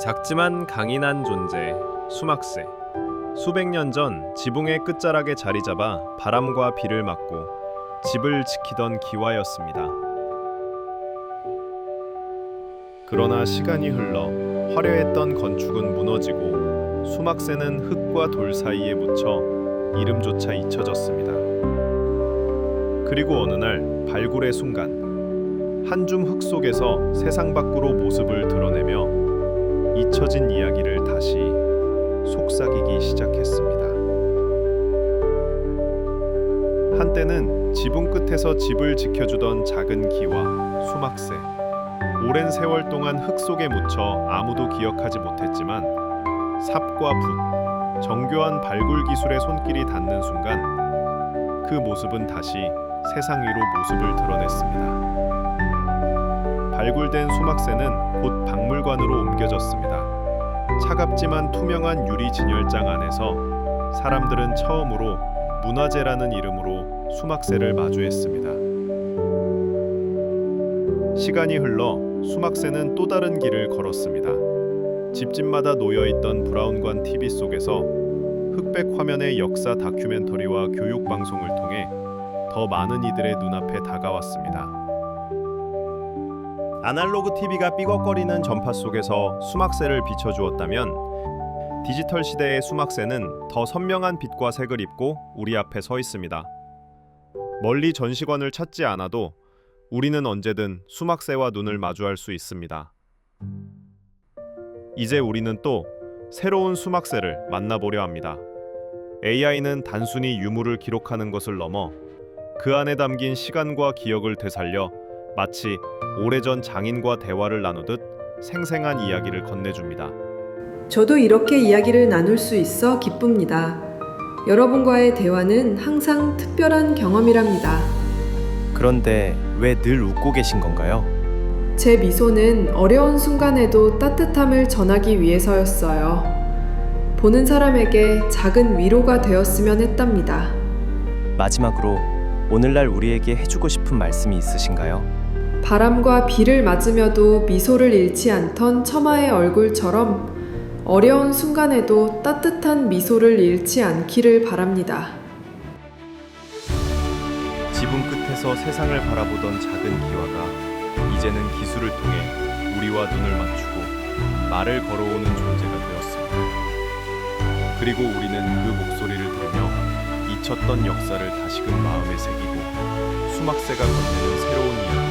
작지만 강인한 존재 수막새 수백 년 전 지붕의 끝자락에 자리 잡아 바람과 비를 막고 집을 지키던 기와였습니다. 그러나 시간이 흘러 화려했던 건축은 무너지고 수막새는 흙과 돌 사이에 묻혀 이름조차 잊혀졌습니다. 그리고 어느 날 발굴의 순간 한 줌 흙 속에서 세상 밖으로 모습을 드러내며 잊혀진 이야기를 다시 속삭이기 시작했습니다. 한때는 지붕 끝에서 집을 지켜주던 작은 기와 수막새. 오랜 세월 동안 흙 속에 묻혀 아무도 기억하지 못했지만 삽과 붓, 정교한 발굴 기술의 손길이 닿는 순간 그 모습은 다시 세상 위로 모습을 드러냈습니다. 발굴된 수막새는 곧 박물관으로 옮겨졌습니다. 차갑지만 투명한 유리 진열장 안에서 사람들은 처음으로 문화재라는 이름으로 수막새를 마주했습니다. 시간이 흘러 수막새는 또 다른 길을 걸었습니다. 집집마다 놓여 있던 브라운관 TV 속에서 흑백 화면의 역사 다큐멘터리와 교육 방송을 통해 더 많은 이들의 눈앞에 다가왔습니다. 아날로그 TV가 삐걱거리는 전파 속에서 수막새를 비춰주었다면 디지털 시대의 수막새는 더 선명한 빛과 색을 입고 우리 앞에 서 있습니다. 멀리 전시관을 찾지 않아도 우리는 언제든 수막새와 눈을 마주할 수 있습니다. 이제 우리는 또 새로운 수막새를 만나보려 합니다. AI는 단순히 유물을 기록하는 것을 넘어 그 안에 담긴 시간과 기억을 되살려 마치 오래전 장인과 대화를 나누듯 생생한 이야기를 건네줍니다. 저도 이렇게 이야기를 나눌 수 있어 기쁩니다. 여러분과의 대화는 항상 특별한 경험이랍니다. 그런데 왜 늘 웃고 계신 건가요? 제 미소는 어려운 순간에도 따뜻함을 전하기 위해서였어요. 보는 사람에게 작은 위로가 되었으면 했답니다. 마지막으로 오늘날 우리에게 해주고 싶은 말씀이 있으신가요? 바람과 비를 맞으며도 미소를 잃지 않던 처마의 얼굴처럼 어려운 순간에도 따뜻한 미소를 잃지 않기를 바랍니다. 지붕 끝에서 세상을 바라보던 작은 기와가 이제는 기술을 통해 우리와 눈을 맞추고 말을 걸어오는 존재가 되었습니다. 그리고 우리는 그 목소리를 들으며 잊혔던 역사를 다시금 마음에 새기고 수막새가 건네는 새로운 이야기